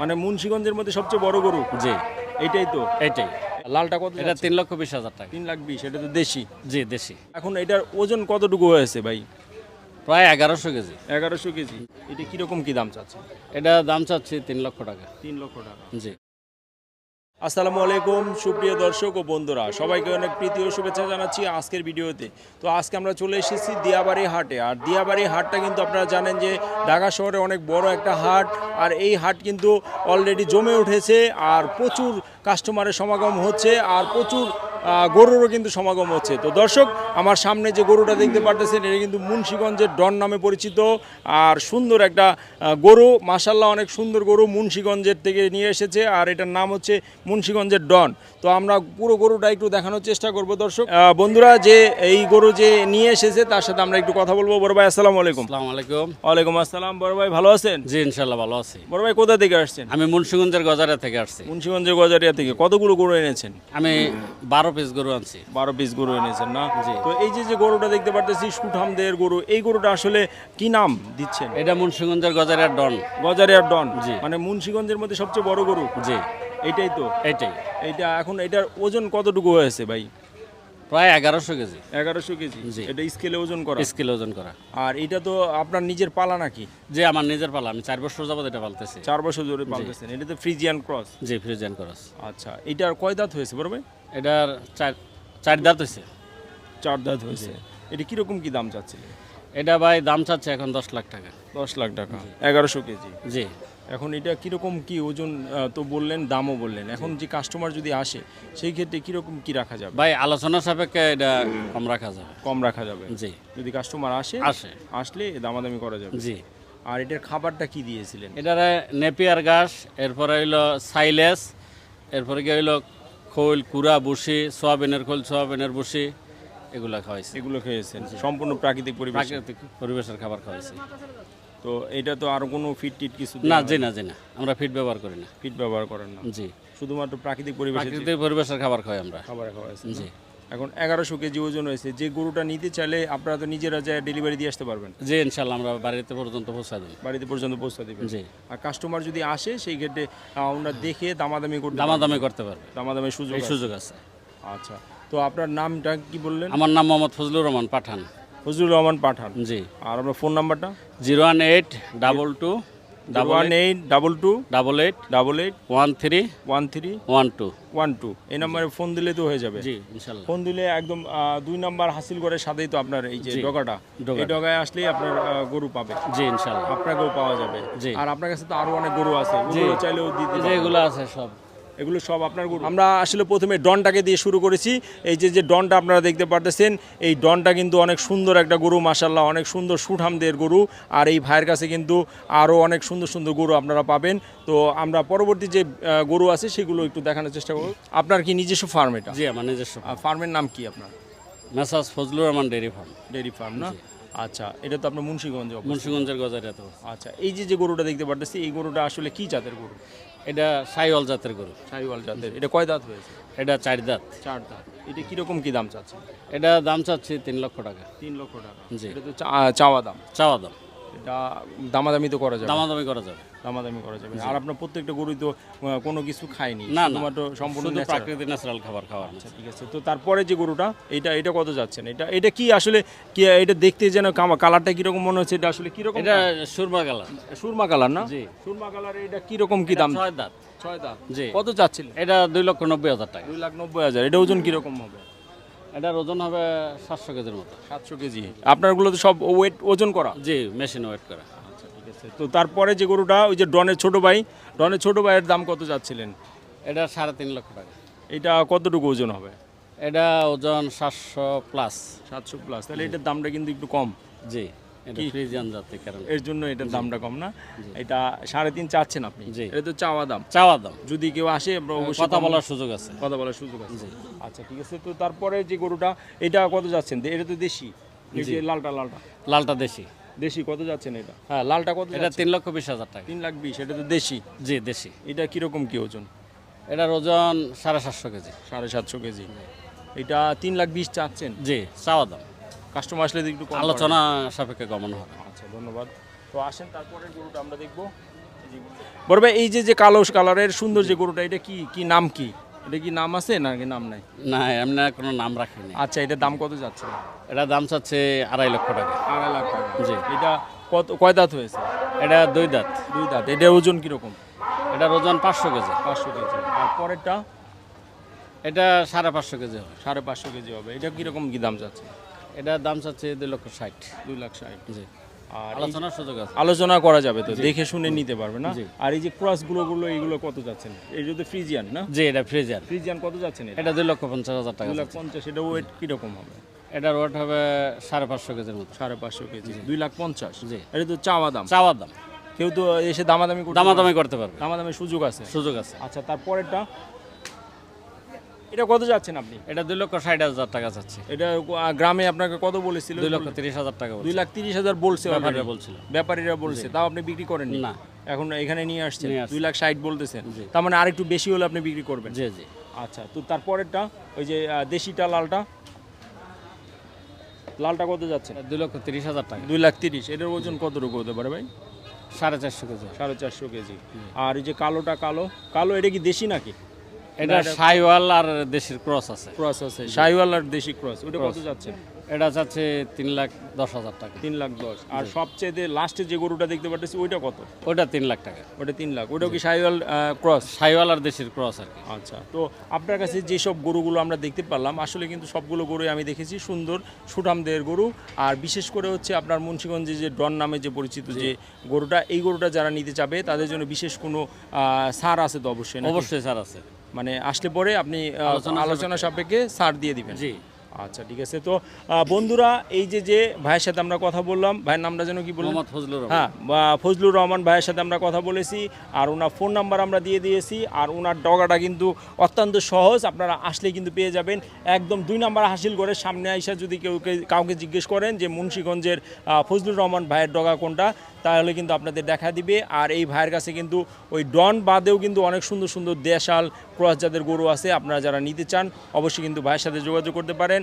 মানে মুন্সীগঞ্জের মধ্যে সবচেয়ে বড় গরু? জি। এটাই তো? এটাই। লালটা কত এটা তিন লক্ষ বিশ হাজার টাকা। তিন লাখ বিশ এটা তো দেশি। জি দেশি। এখন এটার ওজন কতটুকু হয়েছে ভাই? প্রায় এগারোশো কেজি। এগারোশো কেজি। এটা কীরকম কী দাম চাচ্ছে এটা দাম চাচ্ছি তিন লক্ষ টাকা। তিন লক্ষ টাকা। জি। আসসালামু আলাইকুম, সুপ্রিয় দর্শক ও বন্ধুরা। সবাইকে অনেক প্রীতি ও শুভেচ্ছা জানাচ্ছি আজকের ভিডিওতে। তো আজকে আমরা চলে এসেছি দিয়াবাড়ি হাটে। আর দিয়াবাড়ি হাটটা কিন্তু আপনারা জানেন যে ঢাকা শহরে অনেক বড় একটা হাট। আর এই হাট কিন্তু অলরেডি জমে উঠেছে। আর প্রচুর কাস্টমারের সমাগম হচ্ছে। আর প্রচুর গরুরও কিন্তু সমাগম হচ্ছে। তো দর্শক আমার সামনে যে গরুটা দেখতে পারতেছেন এটা কিন্তু মুন্সীগঞ্জের ডন নামে পরিচিত আর সুন্দর একটা গরু। মাসাল্লাহ অনেক সুন্দর গরু মুন্সীগঞ্জের থেকে নিয়ে এসেছে আর এটার নাম হচ্ছে মুন্সীগঞ্জের ডন। তো আমরা পুরো গরুটা একটু দেখানোর চেষ্টা করব দর্শক। বন্ধুরা যে এই গরু যে নিয়ে এসেছে তার সাথে আমরা একটু কথা বলব। বড় ভাই আসসালামু আলাইকুম। আসসালামু আলাইকুম ওয়ালাইকুম আসসালাম। বড় ভাই ভালো আছেন? জি ইনশাল্লাহ ভালো আছি। বড় ভাই কোথা থেকে আসছেন? আমি মুন্সিগঞ্জের গজারিয়া থেকে আসছি। মুন্সীগঞ্জের গজারিয়া থেকে। কতগুলো গরু এনেছেন? আমি বারো পিস গরু আনছি। বারো পিস গরু এনেছেন না? জি। তো এই যে যে গরুটা দেখতে পারতেছি সুঠামদের গরু এই গরুটা আসলে কি নাম দিচ্ছেন? এটা মুন্সিগঞ্জের গজারিয়ার ডন। গজারিয়ার ডন? জি। মানে মুন্সীগঞ্জের মধ্যে সবচেয়ে বড় গরু? জি। এটাই তো? এটাই। এটা এখন এটার ওজন কতটুকু হয়েছে ভাই? প্রায় এগারোশো কেজি। এগারোশো কেজি। জি। এটা স্কেলে ওজন করা। স্কেলে ওজন করা। আর এটা তো আপনার নিজের পালা নাকি? যে আমার নিজের পালা। আমি চার বছর যাবত এটা পালতেছি। চার বছর ধরে পালতেছেন। এটা তো ফ্রিজিয়ান ক্রস জি ফ্রিজেন ক্রস আচ্ছা এটার কয় দাঁত হয়েছে বড় ভাই? এটার চার চার দাঁত হয়েছে। চার দাঁত হয়েছে। এটা কীরকম কি দাম চাচ্ছে এটা ভাই দাম চাচ্ছে এখন দশ লাখ টাকা। দশ লাখ টাকা এগারোশো কেজি। জি। এখন এটা কীরকম কি ওজন তো বললেন দামও বললেন। এখন যে কাস্টমার যদি আসে সেই ক্ষেত্রে কীরকম কি রাখা যাবে? ভাই আলোচনা সাপেক্ষে এটা কম রাখা যাবে। কম রাখা যাবে। জি। যদি কাস্টমার আসে আসে। আসলে দামাদামি করা যাবে। জি। আর এটার খাবারটা কি দিয়েছিলেন? এটার নেপিয়ার ঘাস এরপরে হইল সাইলেস এরপরে কি হইল খোল কুড়া বসি সোয়াবিনের খোল সোয়াবিনের বসি এগুলা খাওয়াইছি। এগুলো খেয়েছেন। সম্পূর্ণ প্রাকৃতিক পরিবেশ? প্রাকৃতিক পরিবেশের খাবার খাওয়াইছি। তো এটা তো আর কোনো ফিট টিট কিছু না জি না জি না। আমরা ফিট ব্যবহার করি না। ফিট ব্যবহার করেন না? জি। শুধুমাত্র প্রাকৃতিক পরিবেশে প্রাকৃতিক পরিবেশের খাবার খাই আমরা। খাবার খাওয়া হয়েছে জি। এখন এগারোশো কেজি ওজন হয়েছে যে গরুটা নিতে চাইলে আপনারা তো নিজেরা যায় ডেলিভারি দিয়ে আসতে পারবেন। জি ইনশাল্লাহ আমরা বাড়িতে পর্যন্ত পৌঁছা দিই বাড়িতে পর্যন্ত পৌঁছে দিবেন। জি। আর কাস্টমার যদি আসে সেই ক্ষেত্রে ওনারা দেখে দামাদামি করতে দামাদামি করতে পারবে। দামাদামি সুযোগ সুযোগ আছে। আচ্ছা। তো আপনার নামটা কি বললেন? আমার নাম মোহাম্মদ ফজলুর রহমান পাঠান। ফজলুর রহমান পাঠান। জি। আর আপনার ফোন নাম্বারটা? Zero one eight double two double one eight double two double eight double eight one three one three one two. One two. এই নাম্বারে ফোন দিলে তো হয়ে যাবে। জি ইনশাল্লাহ। ফোন দিলে একদম দুই নাম্বার হাসিল করে সাথেই তো আপনার এই যে ডগাটা। এই ডগায় আসলেই আপনার গরু পাবে। জি ইনশাল্লাহ। আপনার গরু পাওয়া যাবে। জি। আর আপনার কাছে তো আরও অনেক গরু আছে। চাইলেও দিতে যে পারবেন। আছে সব। এগুলো সব আপনার গরু। আমরা আসলে প্রথমে ডনটাকে দিয়ে শুরু করেছি। এই যে যে ডনটা আপনারা দেখতে পারতেছেন এই ডনটা কিন্তু অনেক সুন্দর একটা গরু মাসাল্লাহ অনেক সুন্দর সুঠামদের গরু। আর এই ভাইয়ের কাছে কিন্তু আরও অনেক সুন্দর সুন্দর গরু আপনারা পাবেন। তো আমরা পরবর্তী যে গরু আছে সেগুলো একটু দেখানোর চেষ্টা করব। আপনার কি নিজস্ব ফার্ম এটা? জি আমার নিজস্ব ফার্মের নাম কি আপনার? মেসাজ Fazlur Rahman dairy farm. Dairy farm না? আচ্ছা এটা তো আপনার মুন্সীগঞ্জ মুন্সীগঞ্জের গজার গজারিয়াতে আচ্ছা এই যে যে গরুটা দেখতে পারতেছি এই গরুটা আসলে কি জাতের গরু? এটা সাইওয়াল জাতের গরু। সাইওয়াল জাতের। এটা কয় দাঁত হয়েছে? এটা চার দাঁত। চার দাঁত। এটা কীরকম কী দাম চাচ্ছে এটা দাম চাচ্ছে তিন লক্ষ টাকা। তিন লক্ষ টাকা। জি। এটা তো চাওয়া দাম। চাওয়া দাম। এটা দামাদামি তো করা যাবে। দামাদামি করা যাবে। দামাদামি করা যাবে। আর আপনার প্রত্যেকটা গরুই তো কোনো কিছু খায়নি। না, সম্পূর্ণ প্রাকৃতিক ন্যাচারাল খাবার খাওয়ার আচ্ছা ঠিক আছে। তো তারপরে যে গরুটা এটা এটা কত যাচ্ছেন? এটা এটা কি আসলে কি এটা দেখতে যেন কালারটা কীরকম মনে হচ্ছে? এটা আসলে কীরকম? এটা সুরমা কালার। সুরমা কালার না? জি। সুরমা কালারে এটা কীরকম কি দাম? ছয় দাঁত। ছয় দাম জি। কত চাচ্ছিলেন? এটা দুই লক্ষ নব্বই হাজার টাকা। দুই লাখ নব্বই হাজার। এটা ওজন কীরকম হবে? এটার ওজন হবে সাতশো কেজির মতো। সাতশো কেজি। আপনারগুলো তো সব ওয়েট ওজন করা? জি মেশিন ওয়েট করা। আচ্ছা ঠিক আছে। তো তারপরে যে গরুটা ওই যে ডনের ছোটো ভাই ডনের ছোটো ভাইয়ের দাম কত যাচ্ছিলেন? এটা সাড়ে তিন লক্ষ টাকা। এটা কতটুকু ওজন হবে? এটা ওজন সাতশো প্লাস সাতশো প্লাস তাহলে এটার দামটা কিন্তু একটু কম। জি। এর জন্য এটার দামটা কম না। এটা সাড়ে তিন চাচ্ছেন আপনি। এটা তো চাওয়া দাম। চাওয়া দাম। যদি কেউ আসে কথা বলার সুযোগ আছে। কথা বলার সুযোগ আছে। আচ্ছা ঠিক আছে। তো তারপরে যে গরুটা এটা কত যাচ্ছেন? এটা তো দেশি। লালটা লালটা। লালটা দেশি। দেশি কত যাচ্ছেন এটা? হ্যাঁ লালটা কত এটা তিন লক্ষ বিশ হাজার টাকা। তিন লাখ বিশ। এটা তো দেশি। জি দেশি। এটা কীরকম কি ওজন? এটার ওজন সাড়ে সাতশো কেজি। সাড়ে সাতশো কেজি। এটা তিন লাখ বিশ চাচ্ছেন? জি চাওয়া দাম। কাস্টমার আসলে একটু আলোচনা সাপেক্ষে কমানো হবে। আচ্ছা ধন্যবাদ। তো আসেন তারপরে গরুটা আমরা দেখব। বড় ভাই এই যে যে কালো কালারের সুন্দর যে গরুটা এটা কি কি নাম কি? এটা কি নাম আছে নাকি নাম নাই? না এমনি কোনো নাম রাখিনি। আচ্ছা এটার দাম কত যাচ্ছে? এটা দাম চাচ্ছে আড়াই লক্ষ টাকা। আড়াই লাখ টাকা। জি। এটা কত কয় দাঁত হয়েছে? এটা দুই দাঁত। দুই দাঁত। এটা ওজন কীরকম? এটার ওজন পাঁচশো কেজি। পাঁচশো কেজি। আর পরেরটা? এটা সাড়ে পাঁচশো কেজি হবে। সাড়ে পাঁচশো কেজি হবে। এটা কীরকম কি দাম যাচ্ছে? এটার দাম চাচ্ছে দুই লক্ষ ষাট। দুই লাখ ষাট। জি। আর আলোচনার সুযোগ আছে। আলোচনা করা যাবে তো দেখে শুনে নিতে পারবে না? আর এই যে ক্রসগুলো গুলো কত যাচ্ছেন? এই যদি ফ্রিজিয়ান না? জি এটা ফ্রিজার ফ্রিজিয়ান কত যাচ্ছেন এটা? দুই লক্ষ পঞ্চাশ হাজার টাকা দুই লাখ পঞ্চাশ এটা ওয়েট কীরকম হবে? এটার ওয়েট হবে সাড়ে পাঁচশো কেজির মতো। সাড়ে পাঁচশো কেজি। দুই লাখ পঞ্চাশ? জি। এটা তো চাওয়া দাম। চাওয়ার দাম। কেউ তো এসে দামাদামি করতে দামাদামি করতে পারবে। দামাদামি সুযোগ আছে? সুযোগ আছে। আচ্ছা তারপরেরটা? এটা কত যাচ্ছেন আপনি? এটা দুই লক্ষ ষাট হাজার টাকা যাচ্ছে। এটা গ্রামে আপনাকে কত বলেছিল? দুই লক্ষ তিরিশ হাজার টাকা দুই লাখ তিরিশ হাজার বলছে ব্যাপারীরা বলছিল। ব্যাপারীরা বলছে। তাও আপনি বিক্রি করেন না। এখন এখানে নিয়ে আসছেন। দুই লাখ ষাট বলতেছেন। তার মানে আরেকটু বেশি হলে আপনি বিক্রি করবেন। জি জি। আচ্ছা তো তারপরেরটা ওই যে দেশিটা লালটা? লালটা কত যাচ্ছে? দুই লক্ষ তিরিশ হাজার টাকা। দুই লাখ তিরিশ। এটার ওজন কতটুকু হতে পারে ভাই? সাড়ে চারশো কেজি। সাড়ে চারশো কেজি। আর এই যে কালোটা কালো কালো এটা কি দেশি নাকি? এটা সাইওয়াল আর দেশের ক্রস আছে। ক্রস আছে শাহিওয়াল আর দেশি ক্রস। ওটা কত যাচ্ছে? এটা চাচ্ছে তিন লাখ দশ হাজার টাকা। তিন লাখ দশ। আর সবচেয়ে লাস্টে যে গরুটা দেখতে পাচ্ছি ওইটা কত? ওটা তিন লাখ টাকা। ওটা তিন লাখ। ওটাও কি শাহিওয়াল ক্রস? সাইওয়াল আর দেশের ক্রস আর কি। আচ্ছা তো আপনার কাছে যেসব গরুগুলো আমরা দেখতে পারলাম আসলে কিন্তু সবগুলো গরুই আমি দেখেছি সুন্দর সুঠামদের গরু। আর বিশেষ করে হচ্ছে আপনার মুন্সীগঞ্জে যে ডন নামে যে পরিচিত যে গরুটা এই গরুটা যারা নিতে চাবে তাদের জন্য বিশেষ কোনো ছাড় আছে তো অবশ্যই অবশ্যই স্যার আছে। মানে আসলে পরে আপনি আলোচনা সাপেক্ষে। ছাড় দিয়ে দিবেন। জি। আচ্ছা ঠিক আছে। তো বন্ধুরা এই যে যে ভাইয়ের সাথে আমরা কথা বললাম ভাইয়ের নামটা যেন কি বললাম ফজলুর রহমান। হ্যাঁ ফজলুর রহমান ভাইয়ের সাথে আমরা কথা বলেছি আর ওনার ফোন নাম্বার আমরা দিয়ে দিয়েছি আর ওনার ডগাটা কিন্তু অত্যন্ত সহজ আপনারা আসলে কিন্তু পেয়ে যাবেন। একদম দুই নাম্বার হাসিল করে সামনে আইসা যদি কেউ কে- কাউকে জিজ্ঞেস করেন যে মুন্সীগঞ্জের ফজলুর রহমান ভাইয়ের ডগা কোনটা তাহলে কিন্তু আপনাদের দেখা দিবে। আর এই ভাইয়ের কাছে কিন্তু ওই ডন বাদেও কিন্তু অনেক সুন্দর সুন্দর দেশাল ক্রস জাতের গরু আছে আপনারা যারা নিতে চান অবশ্যই কিন্তু ভাইয়ের সাথে যোগাযোগ করতে পারেন।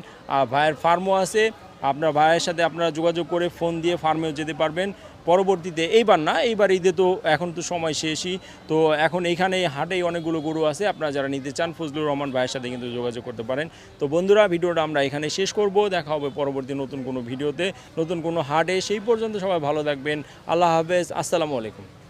ভাইয়ের ফার্মও আছে। আপনার ভাইয়ের সাথে আপনারা যোগাযোগ করে ফোন দিয়ে ফার্মেও যেতে পারবেন। পরবর্তীতে এইবার না, এইবার ঈদে তো এখন তো সময় শেষই। তো এখন এইখানে হাটেই অনেকগুলো গরু আছে, আপনারা যারা নিতে চান ফজলুর রহমান ভাইয়ের সাথে কিন্তু যোগাযোগ করতে পারেন। তো বন্ধুরা, ভিডিওটা আমরা এখানে শেষ করব। দেখা হবে পরবর্তী নতুন কোনো ভিডিওতে, নতুন কোনো হাটে। সেই পর্যন্ত সবাই ভালো থাকবেন। আল্লাহ হাফেজ। আসসালামু আলাইকুম।